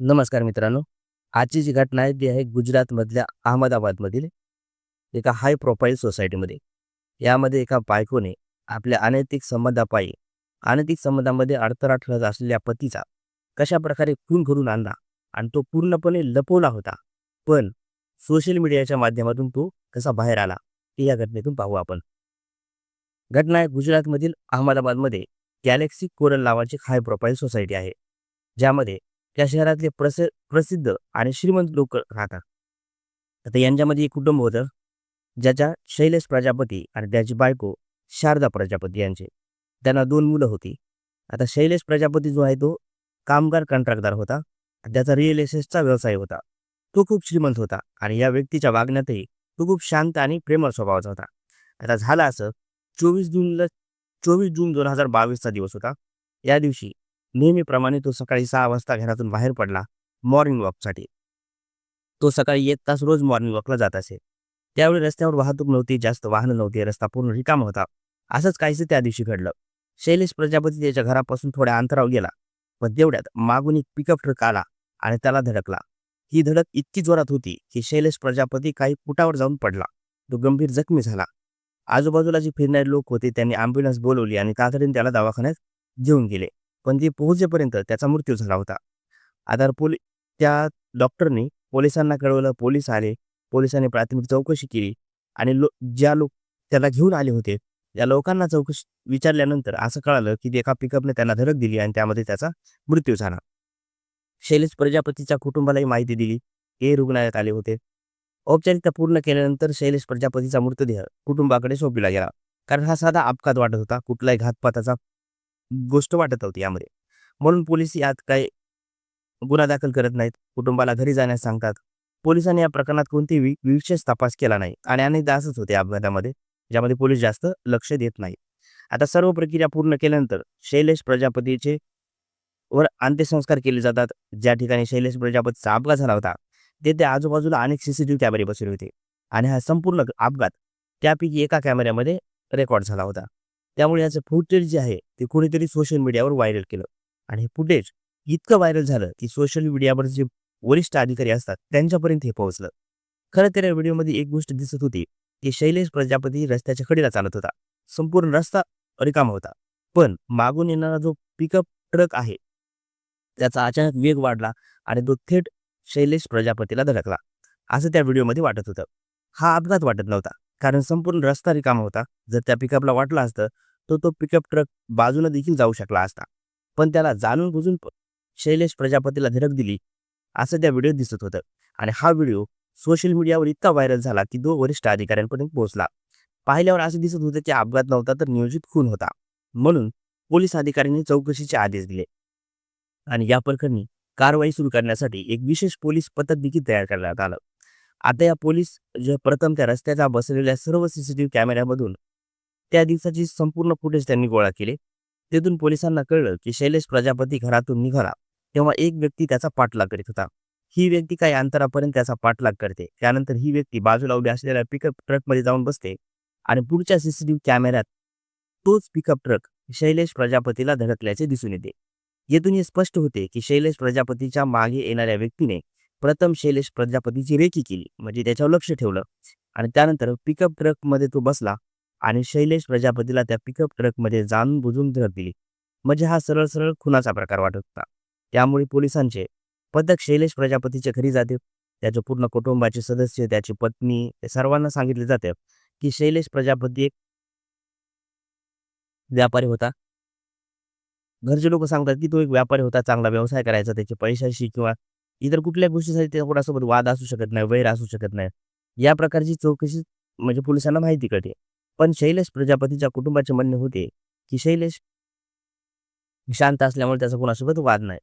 नमस्कार मित्रांनो आजची जी घटना आहे ती आहे गुजरातमधल्या अहमदाबादमधील एका हाय प्रोफाईल सोसायटीमध्ये यामध्ये एका बायकोने आपल्या अनैतिक संबंधापायी अनैतिक संबंधामध्ये अडथळा ठरत असलेल्या पतीचा कशा प्रकारे खून करून आणला आणि तो पूर्णपणे लपवला होता. पण सोशल मीडियाच्या माध्यमातून तो कसा बाहेर आला ते या घटनेतून पाहू आपण. घटना आहे गुजरातमधील अहमदाबादमध्ये गॅलेक्सी कोरल नावाची हाय प्रोफाईल सोसायटी आहे. ज्यामध्ये त्या शहरातले प्रस प्रसिद्ध आणि श्रीमंत लोक राहतात. आता यांच्यामध्ये एक कुटुंब होतं ज्याच्या शैलेश प्रजापती आणि त्याची बायको शारदा प्रजापती यांचे. त्यांना दोन मुलं होती. आता शैलेश प्रजापती जो आहे तो कामगार कंत्राटदार होता त्याचा रिअल एस्टेटचा व्यवसाय होता. तो खूप श्रीमंत होता आणि या व्यक्तीच्या वागण्यातही तो खूप शांत आणि प्रेमळ स्वभावाचा होता. आता झालं असं चोवीस जूनला चोवीस जून दोन हजार बावीसचा दिवस होता. या दिवशी नेहमीप्रमाणे तो सकाळी सहा वाजता घरातून बाहेर पडला मॉर्निंग वॉकसाठी तो सकाळी एक तास रोज मॉर्निंग वॉकला जात असे. त्यावेळी रस्त्यावर वाहतूक नव्हती जास्त वाहनं नव्हती रस्ता पूर्ण रिकामा होता. असंच काहीसं त्या दिवशी घडलं. शैलेश प्रजापती त्याच्या घरापासून थोड्या अंतरावर गेला. पण तेवढ्यात मागून एक पिकअप ट्रक आला आणि त्याला धडकला. ही धडक इतकी जोरात होती की शैलेश प्रजापती काही फुटावर जाऊन पडला. तो गंभीर जखमी झाला. आजूबाजूला जे फिरणारे लोक होते त्यांनी अँब्युलन्स बोलवली आणि तातडीने त्याला दवाखान्यात घेऊन गेले. पण ते पोहोचेपर्यंत त्याचा मृत्यू झाला होता. आधार पोल त्या डॉक्टरनी पोलिसांना कळवलं पोलीस आले पोलिसांनी प्राथमिक चौकशी केली आणि लो ज्या लोक त्याला घेऊन आले होते या लोकांना चौकशी विचारल्यानंतर असं कळालं की एका पिकअपने त्यांना धडक दिली आणि त्यामध्ये त्याचा मृत्यू झाला. शैलेश प्रजापतीच्या कुटुंबालाही माहिती दिली. हे रुग्णालयात आले होते. औपचारिकता पूर्ण केल्यानंतर शैलेश प्रजापतीचा मृतदेह कुटुंबाकडे सोपविला गेला. कारण हा साधा अपघात वाटत होता. कुठलाही घातपाताचा गोष्ट वाटत होती यामध्ये. म्हणून पोलीस यात काही गुन्हा दाखल करत नाहीत. कुटुंबाला घरी जाण्यास सांगतात. पोलिसांनी या प्रकरणात कोणतीही वि- विशेष तपास केला नाही आणि अनेकदा असंच होते अपघातामध्ये ज्यामध्ये पोलीस जास्त लक्ष देत नाही आता सर्व प्रक्रिया पूर्ण केल्यानंतर शैलेश प्रजापतीचे वर अंत्यसंस्कार केले जातात. ज्या ठिकाणी शैलेश प्रजापतीचा अपघात झाला होता तेथे आजूबाजूला अनेक सीसीटीव्ही कॅमेरे बसले होते आणि हा संपूर्ण अपघात त्यापैकी एका कॅमेऱ्यामध्ये रेकॉर्ड झाला होता. त्यामुळे याचं फुटेज जे आहे ते कुणीतरी सोशल मीडियावर व्हायरल केलं. आणि हे फुटेज इतकं व्हायरल झालं की सोशल मीडियावर जे वरिष्ठ अधिकारी असतात त्यांच्यापर्यंत हे पोहोचलं. खरं तर या व्हिडिओमध्ये एक गोष्ट दिसत होती की शैलेश प्रजापती रस्त्याच्या कडेला चालत होता. संपूर्ण रस्ता रिकामा होता. पण मागून येणारा जो पिकअप ट्रक आहे त्याचा अचानक वेग वाढला आणि तो थेट शैलेश प्रजापतीला धडकला. असं त्या व्हिडिओमध्ये वाटत होतं. हा अपघात वाटत नव्हता कारण संपूर्ण रस्ता रिकामा होता. जर त्या पिकअपला वाटलं असतं तर तो पिकअप ट्रक बाजूला देखील जाऊ शकला असता. पण त्याला जाणून बुजून शैलेश प्रजापतीला धडक दिली. असं त्या व्हिडिओत दिसत होतं. आणि हा व्हिडिओ सोशल मीडियावर इतका व्हायरल झाला की दोन वरिष्ठ अधिकाऱ्यांपर्यंत पोहोचला. पाहिल्यावर असं दिसत होतं की अपघात नव्हता तर नियोजित खून होता. म्हणून पोलीस अधिकाऱ्यांनी चौकशीचे आदेश दिले. आणि या प्रकरणी कारवाई सुरू करण्यासाठी एक विशेष पोलीस पथक देखील तयार करण्यात आलं. आता या पोलीस जे प्रथम त्या रस्त्याचा बसलेल्या सर्व सीसीटीव्ही कॅमेऱ्यामधून त्या दिवसाची संपूर्ण फुटेज त्यांनी गोळा केले. तेथून पोलिसांना कळलं की शैलेश प्रजापती घरातून निघाला. तेव्हा एक व्यक्ती त्याचा पाठलाग करीत होता. ही व्यक्ती काही अंतरापर्यंत त्याचा पाठलाग करते. त्यानंतर ही व्यक्ती बाजूला उभी असलेल्या पिकअप ट्रकमध्ये जाऊन बसते आणि पुढच्या सीसीटीव्ही कॅमेऱ्यात तोच पिकअप ट्रक शैलेश प्रजापतीला धडकल्याचे दिसून येते. येथून हे स्पष्ट होते की शैलेश प्रजापतीच्या मागे येणाऱ्या व्यक्तीने प्रथम शैलेश प्रजापतीची रेकी केली म्हणजे त्याच्यावर लक्ष ठेवलं आणि त्यानंतर पिकअप ट्रकमध्ये तो बसला आणि शैलेश प्रजापतीला त्या पिकअप ट्रकमध्ये जाणून बुजून धडक दिली. म्हणजे हा सरळ सरळ खुनाचा प्रकार वाटत होता. त्यामुळे पोलिसांचे पथक शैलेश प्रजापतीच्या घरी जाते. त्याच्या पूर्ण कुटुंबाचे सदस्य त्याची पत्नी सर्वांना सांगितले जाते की शैलेश प्रजापती एक व्यापारी होता. घरचे लोक सांगतात की तो एक व्यापारी होता चांगला व्यवसाय करायचा त्याचे पैशाशी किंवा इतर कुठल्या गोष्टीसाठी त्या कोणासोबत वाद असू शकत नाही वैर असू शकत नाही. या प्रकारची चौकशी म्हणजे पोलिसांना माहिती कळते. पण शैलेश प्रजापतीच्या कुटुंबाचे म्हणणे होते की शैलेश शांत असल्यामुळे त्याचा कोणासोबत वाद नाही.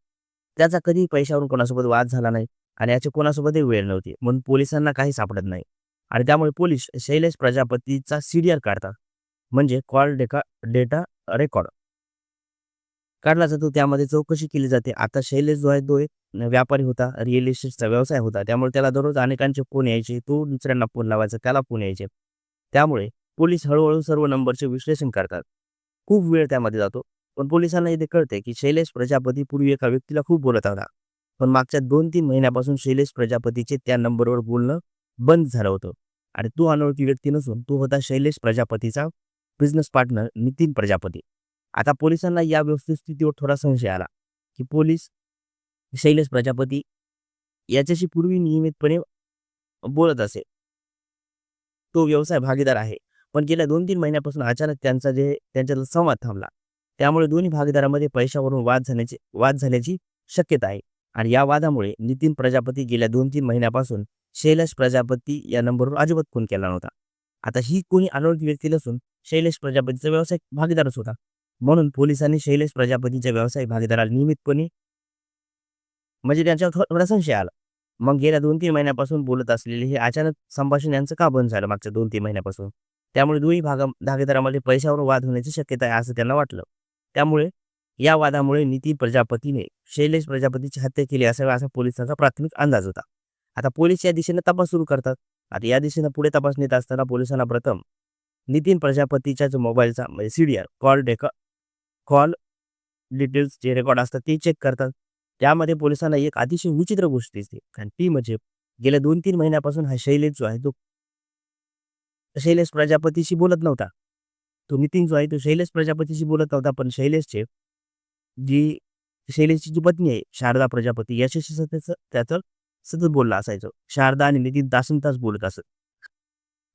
त्याचा कधी पैशावरून कोणासोबत वाद झाला नाही आणि याची कोणासोबतही वेळ नव्हती. म्हणून पोलिसांना काही सापडत नाही. आणि त्यामुळे पोलीस शैलेश प्रजापतीचा सीडीआर काढतात. म्हणजे कॉल डेका डेटा रेकॉर्ड. काढला जातो. त्यामध्ये चौकशी केली जाते. आता शैलेश जो आहे तो एक व्यापारी होता. रिअल इस्टेटचा व्यवसाय होता. त्यामुळे त्याला दररोज अनेकांचे फोन यायचे. तो दुसऱ्यांना फोन लावायचा. त्याला फोन यायचे. त्यामुळे पोलीस हळूहळू सर्व नंबरचे विश्लेषण करतात. खूप वेळ त्यामध्ये जातो. पण पोलिसांना इथे कळते की शैलेश प्रजापती पूर्वी एका व्यक्तीला खूप बोलत होता. पण मागच्या दोन तीन महिन्यापासून शैलेश प्रजापतीचे त्या नंबरवर बोलणं बंद झालं होतं. आणि तो अनोळखी व्यक्ती नसून तो होता शैलेश प्रजापतीचा बिझनेस पार्टनर नितीन प्रजापती. आता पोलिसांना या वस्तुस्थितीवर थोडा संशय आला की पोलीस शैलेश प्रजापती याच्याशी पूर्वी नियमितपणे बोलत असे. तो व्यवसाय भागीदार आहे. पण गेल्या दोन तीन महिन्यापासून अचानक त्यांचा जे त्यांच्यातला संवाद थांबला. त्यामुळे दोन्ही भागीदारामध्ये पैशावरून वाद झाल्याची वाद झाल्याची शक्यता आहे. आणि या वादामुळे नितीन प्रजापती गेल्या दोन तीन महिन्यापासून शैलेश प्रजापती या नंबरवर अजिबात फोन केला नव्हता. आता ही कोणी अनोळखी व्यक्ती नसून शैलेश प्रजापतीचा व्यवसाय भागीदारच होता. म्हणून पोलिसांनी शैलेश प्रजापतीच्या व्यावसायिक भागीदाराला नियमितपणे म्हणजे त्यांच्यावर थोडा संशय आला. मग गेल्या दोन तीन महिन्यापासून बोलत असलेले हे अचानक संभाषण यांचं का बंद झालं मागच्या दोन तीन महिन्यापासून? त्यामुळे दोन्ही भागा भागीदारामध्ये पैशावर वाद होण्याची शक्यता आहे असं त्यांना वाटलं. त्यामुळे या वादामुळे नितीन प्रजापतीने शैलेश प्रजापतीची हत्या केली असावी असा पोलिसांचा प्राथमिक अंदाज होता. आता पोलीस या दिशेने तपास सुरू करतात. आता या दिशेने पुढे तपासणीत असताना पोलिसांना प्रथम नितीन प्रजापतीच्या जो मोबाईलचा म्हणजे सी डी आर कॉल डेका कॉल डिटेल्स जे रेकॉर्ड असतात ते चेक करतात. त्यामध्ये पोलिसांना एक अतिशय विचित्र गोष्ट दिसते. कारण ती म्हणजे गेल्या दोन तीन महिन्यापासून हा शैलेश जो आहे तो शैलेश प्रजापतीशी बोलत नव्हता. तो नितीन जो आहे तो शैलेश प्रजापतीशी बोलत नव्हता पण शैलेशचे जी शैलेशची जी पत्नी आहे शारदा प्रजापती याच्याशी सतत त्याचं सतत बोलला असायचं. शारदा आणि नितीन तासन तास बोलत असत.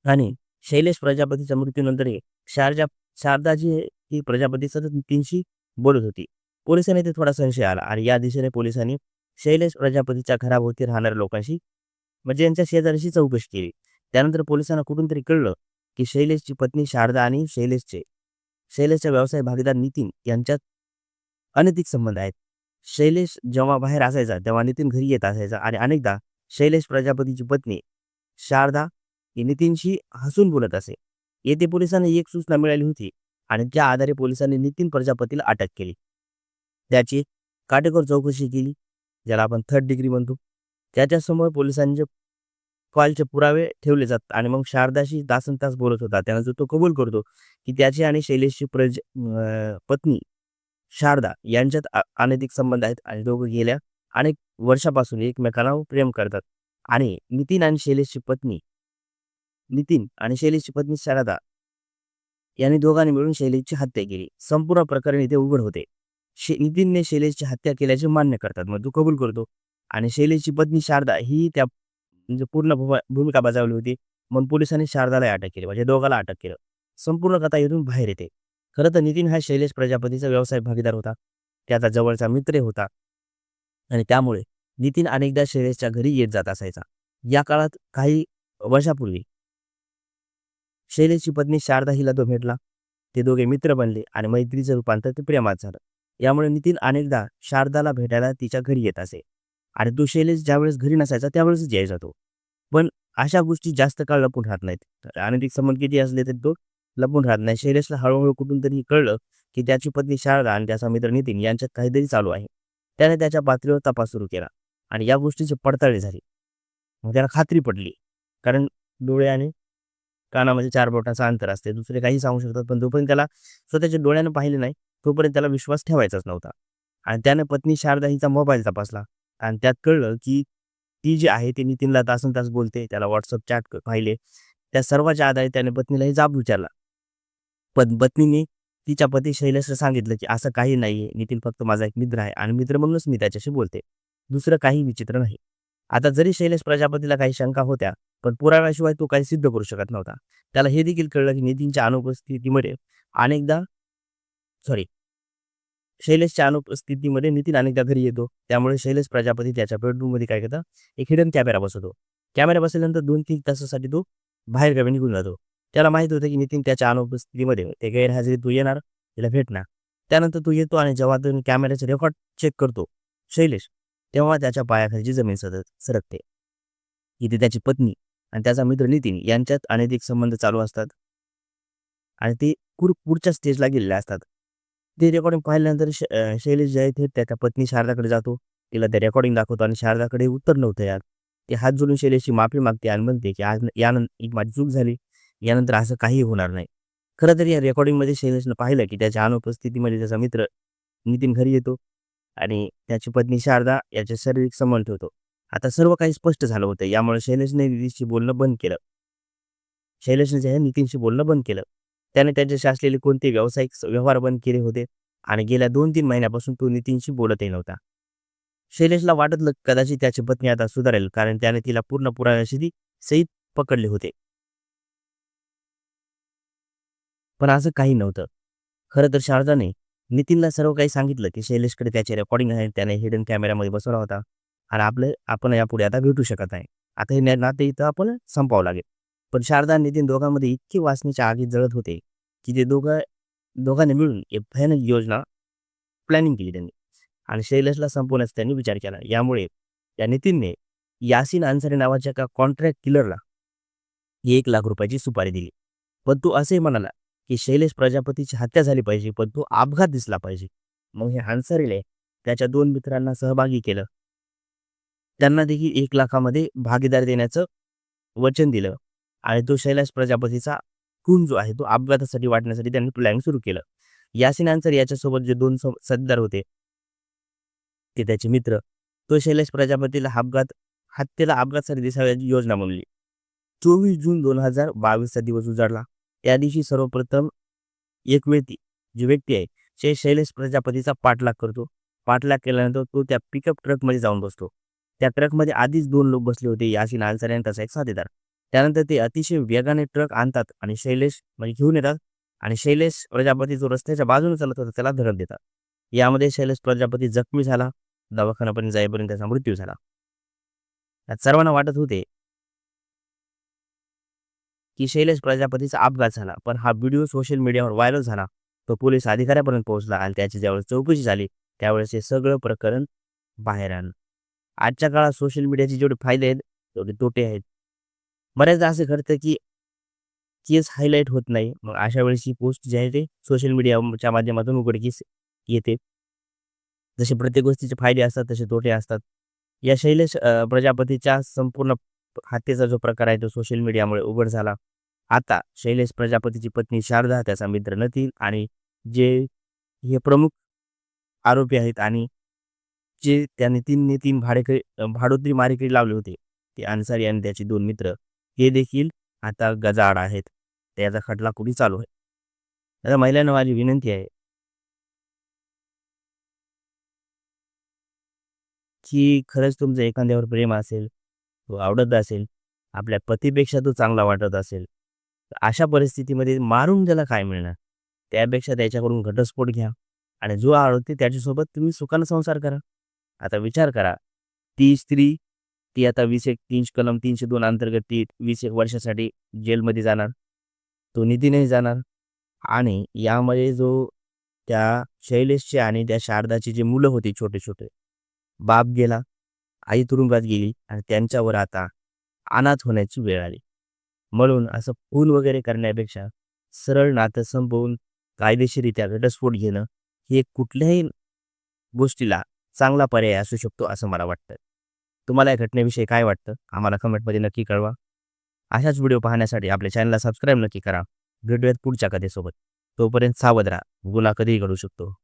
आणि शैलेश प्रजापतीच्या मृत्यूनंतरही शारजा शारदा जी ही प्रजापती सतत नितीनशी बोलत होती. पोलिसांनी ते थोडा संशय आला आणि या दिशेने पोलिसांनी शैलेश प्रजापतीच्या घराभोवती राहणाऱ्या लोकांशी म्हणजे यांच्या शेजाऱ्याशी चौकशी केली. त्यानंतर पोलिसांना कुठून तरी कळलं की शैलेशची पत्नी शारदा आणि शैलेशचे शैलेशच्या व्यवसाय भागीदार नितीन यांच्यात अनैतिक संबंध आहेत. शैलेश जेव्हा बाहेर असायचा तेव्हा नितीन घरी येत असायचा आणि अनेकदा शैलेश प्रजापतीची पत्नी शारदा ही नितीनशी हसून बोलत असे. येथे पोलिसांना एक सूचना मिळाली होती आणि त्या आधारे पोलिसांनी नितीन प्रजापतीला अटक केली. त्याची काटेकोर चौकशी केली ज्याला आपण थर्ड डिग्री म्हणतो. त्याच्यासमोर पोलिसांचे कॉलचे पुरावे ठेवले जातात आणि मग शारदाशी तासन तास बोलत होता. त्यानंतर तो कबूल करतो की त्याची आणि शैलेशची प्रज पत्नी शारदा यांच्यात अनैतिक संबंध आहेत आणि दोघं गेल्या अनेक वर्षापासून एकमेकांना प्रेम करतात. आणि नितीन आणि शैलेशची पत्नी नितीन आणि शैलेशची पत्नी शारदा यांनी दोघांनी मिळून शैलेशची हत्या केली. संपूर्ण प्रकरण इथे उघड होते. शे नितीनने शैलेशची हत्या केल्याचे मान्य करतात. मग तो कबूल करतो. आणि शैलेशची पत्नी शारदा ही त्या म्हणजे पूर्ण भूमिका बजावली होती. म्हणून पोलिसांनी शारदाला अटक केली म्हणजे दोघाला अटक केलं. संपूर्ण कथा येथून बाहेर येते. खरं तर नितीन हा शैलेश प्रजापतीचा व्यवसाय भागीदार होता. त्याचा जवळचा मित्र होता. आणि त्यामुळे नितीन अनेकदा शैलेशच्या घरी येत जात असायचा. या काळात काही वर्षापूर्वी शैलेशची पत्नी शारदा हिला तो भेटला. ते दोघे मित्र बनले आणि मैत्रीचं रूपांतर ते प्रेमात झालं. यामुळे नितीन अनेकदा शारदाला भेटायला तिच्या घरी येत असे. आणि तो शैलेश ज्यावेळेस घरी नसायचा त्यावेळेसच यायचा तो. पण अशा गोष्टी जास्त काळ लपून राहत नाहीत. तर अनैतिक संबंध किती असले तरी तो लपून राहत नाही. शैलेशला हळूहळू कुठून तरी कळलं की त्याची पत्नी शारदा आणि त्याचा मित्र नितीन यांच्यात काहीतरी चालू आहे. त्याने त्याच्या पातळीवर तपास सुरू केला आणि या गोष्टीची पडताळणी झाली. मग त्याला खात्री पडली. कारण डोळे आणि कानामध्ये चार बोटाचं अंतर असते. दुसरे काही सांगू शकतात पण जोपर्यंत त्याला स्वतःच्या डोळ्यानं पाहिले नाही तोपर्यंत त्याला विश्वास ठेवायचाच नव्हता. आणि त्याने पत्नी शारदा हिचा मोबाईल तपासला. आणि त्यात कळलं की ती जी आहे ती नितीनला तासन तास बोलते त्याला व्हॉट्सअप चॅट पाहिले. त्या सर्वाच्या आधारे त्याने पत्नीला हे जाब विचारला. पण पत्नीने तिच्या पती शैलेशला सांगितलं की असं काही नाहीये नितीन फक्त माझा एक मित्र आहे आणि मित्र म्हणूनच मी त्याच्याशी बोलते. दुसरं काही विचित्र नाही. आता जरी शैलेश प्रजापतीला काही शंका होत्या पण पुराव्याशिवाय तो काही सिद्ध करू शकत नव्हता. त्याला हे देखील कळलं की नितीनच्या अनुपस्थितीमध्ये अनेकदा सॉरी शैलेशच्या अनुपस्थितीमध्ये नितीन अनेकदा घरी येतो. त्यामुळे शैलेश प्रजापती त्याच्या बेडरूममध्ये काय करतं? एक हिडन कॅमेरा बसवतो. कॅमेरा बसल्यानंतर दोन तीन तासासाठी तो बाहेर गावी निघून जातो. त्याला माहीत होतं की नितीन त्याच्या अनुपस्थितीमध्ये ते गैरहजेरी तू येणार तिला भेटणार. त्यानंतर तो येतो आणि जेव्हा तो कॅमेऱ्याचे रेकॉर्ड चेक करतो शैलेश तेव्हा त्याच्या पायाखालची जमीन सतत सरकते. इथे त्याची पत्नी आणि त्याचा मित्र नितीन यांच्यात अनैतिक संबंध चालू असतात. आणि ते कुर पुढच्या स्टेजला गेलेले असतात. ते रेकॉर्डिंग पाहिल्यानंतर श अं, शैलेश जे आहे ते त्याच्या पत्नी शारदाकडे जातो. तिला ते रेकॉर्डिंग दाखवतो आणि शारदाकडे उत्तर नव्हतं यार. ते हात जोडून शैलेशची माफी मागते आणि म्हणते की आज यानं एक माझी चूक झाली. यानंतर असं काही होणार नाही. खरं तर या रेकॉर्डिंगमध्ये शैलेशनं पाहिलं की त्याच्या अनुपस्थितीमध्ये त्याचा मित्र नितीन घरी येतो आणि त्याची पत्नी शारदा याचे शारीरिक संबंध ठेवतो. आता सर्व काही स्पष्ट झालं होतं. यामुळे शैलेशने नितीनशी बोलणं बंद केलं. शैलेशने जे आहे नितीनशी बोलणं बंद केलं. त्याने त्यांच्याशी असलेले कोणते व्यावसायिक व्यवहार बंद केले होते? आणि गेल्या दोन तीन महिन्यापासून तो नितीनशी बोलतही नव्हता. शैलेशला वाटतलं कदाचित त्याची पत्नी आता सुधारेल कारण त्याने तिला पूर्ण पुराव्याशी सहित पकडले होते. पण असं काही नव्हतं. खरं तर शारदाने नितीनला सर्व काही सांगितलं की शैलेशकडे त्याचे रेकॉर्डिंग आहे त्याने हिडन कॅमेऱ्यामध्ये बसवला होता. आणि आपलं आपण यापुढे आता भेटू शकत नाही. आता हे नाते इथं आपण संपावं लागेल. पण शारदा नितीन दोघांमध्ये इतके वासनेच्या आगीत जळत होते की ते दोघं दोघांनी मिळून एक भयानक योजना प्लॅनिंग केली त्यांनी. आणि शैलेशला संपवण्याचा त्यांनी विचार केला. यामुळे त्या नितीनने यासिन अन्सारी नावाच्या एका कॉन्ट्रॅक्ट किलरला एक लाख रुपयाची सुपारी दिली. पण तो असे म्हणाला की शैलेश प्रजापतीची हत्या झाली पाहिजे पण तो अपघात दिसला पाहिजे. मग हे अन्सारीने त्याच्या दोन मित्रांना सहभागी केलं. त्यांना देखील एक लाखामध्ये भागीदार देण्याचं वचन दिलं. आणि तो शैलाश प्रजापतीचा खून जो आहे तो अपघातासाठी वाटण्यासाठी त्यांनी प्लॅन सुरू केलं. यासिन अन्सारी याच्यासोबत जे दोन सद्दार होते ते त्याचे मित्र तो शैलेश प्रजापतीला अपघात हत्येला अपघातासाठी दिसाव्याची योजना बनवली चोवीस जून दोन हजार बावीसचा दिवस उजाडला. त्या दिवशी सर्वप्रथम एक व्यक्ती जी व्यक्ती आहे ते शैलेश प्रजापतीचा पाठलाग करतो. पाठलाग केल्यानंतर तो त्या पिकअप ट्रकमध्ये जाऊन बसतो. त्या ट्रकमध्ये आधीच दोन लोक बसले होते यासिन अन्सारी आणि त्याचा एक साथीदार. त्यानंतर ते अतिशय वेगाने ट्रक आणतात आणि शैलेश म्हणजे घेऊन येतात आणि शैलेश प्रजापती जो रस्त्याच्या बाजूने चालत होता त्याला धडक देतात. यामध्ये शैलेश प्रजापती जखमी झाला दवाखान्यापर्यंत जाईपर्यंत त्याचा मृत्यू झाला. सर्वांना वाटत होते की शैलेश प्रजापतीचा अपघात झाला पण हा व्हिडिओ सोशल मीडियावर व्हायरल झाला. तो पोलीस अधिकाऱ्यापर्यंत पोहोचला आणि त्याची ज्यावेळेस चौकशी झाली त्यावेळेस हे सगळं प्रकरण बाहेर आलं. आजच्या काळात सोशल मीडियाचे जेवढे फायदे आहेत तेवढे तोटे आहेत. बऱ्याचदा असं घडतं की केस हायलाईट होत नाही. मग अशा वेळेस ही पोस्ट जी आहे ते सोशल मीडियाच्या माध्यमातून उघडकीस येते. जसे प्रत्येक गोष्टीचे फायदे असतात तसे तोटे असतात. या शैलेश प्रजापतीच्या संपूर्ण हत्येचा जो प्रकार आहे तो सोशल मीडियामुळे उघड झाला. आता शैलेश प्रजापतीची पत्नी शारदा त्याचा मित्र नतील आणि जे हे प्रमुख आरोपी आहेत आणि जे त्याने तीनने तीन भाडेकरी भाडोत्री मारेकरी लावले होते. ते अन्सारी आणि त्याचे दोन मित्र हे देखील आता गजाआड आहेत. त्याचा खटला कुठे चालू आहे? आता महिलांना माझी विनंती आहे की खरंच तुमचं एखाद्यावर प्रेम असेल तो आवडत असेल आपल्या पतीपेक्षा तो चांगला वाटत असेल अशा परिस्थितीमध्ये मारून त्याला काय मिळणार? त्यापेक्षा त्याच्याकडून घटस्फोट घ्या आणि जो आवडते त्याच्यासोबत तुम्ही सुखानं संसार करा. आता विचार करा ती स्त्री ती आता वीस एक तीनशे कलम तीनशे दोन अंतर्गत ती वीस एक वर्षासाठी जेलमध्ये जाणार. तो निधीनेही जाणार. आणि यामध्ये जो त्या शैलेशचे आणि त्या शारदाची जे मुलं होती छोटे छोटे बाप गेला आई तुरुंगात गेली आणि त्यांच्यावर आता अनाथ होण्याची वेळ आली. म्हणून असं खून वगैरे करण्यापेक्षा सरळ नातं संपवून कायदेशीरित्या घटस्फोट घेणं हे कुठल्याही गोष्टीला चांगला पर्याय असू शकतो असं मला वाटतं. तुम्हाला या घटनेविषयी काय वाटतं? आम्हाला कमेंटमध्ये नक्की कळवा. अशाच व्हिडिओ पाहण्यासाठी आपल्या चॅनलला सबस्क्राईब नक्की करा. भेटूयात पुढच्या कथेसोबत. तोपर्यंत सावध राहा. गुन्हा कधीही घडू शकतो.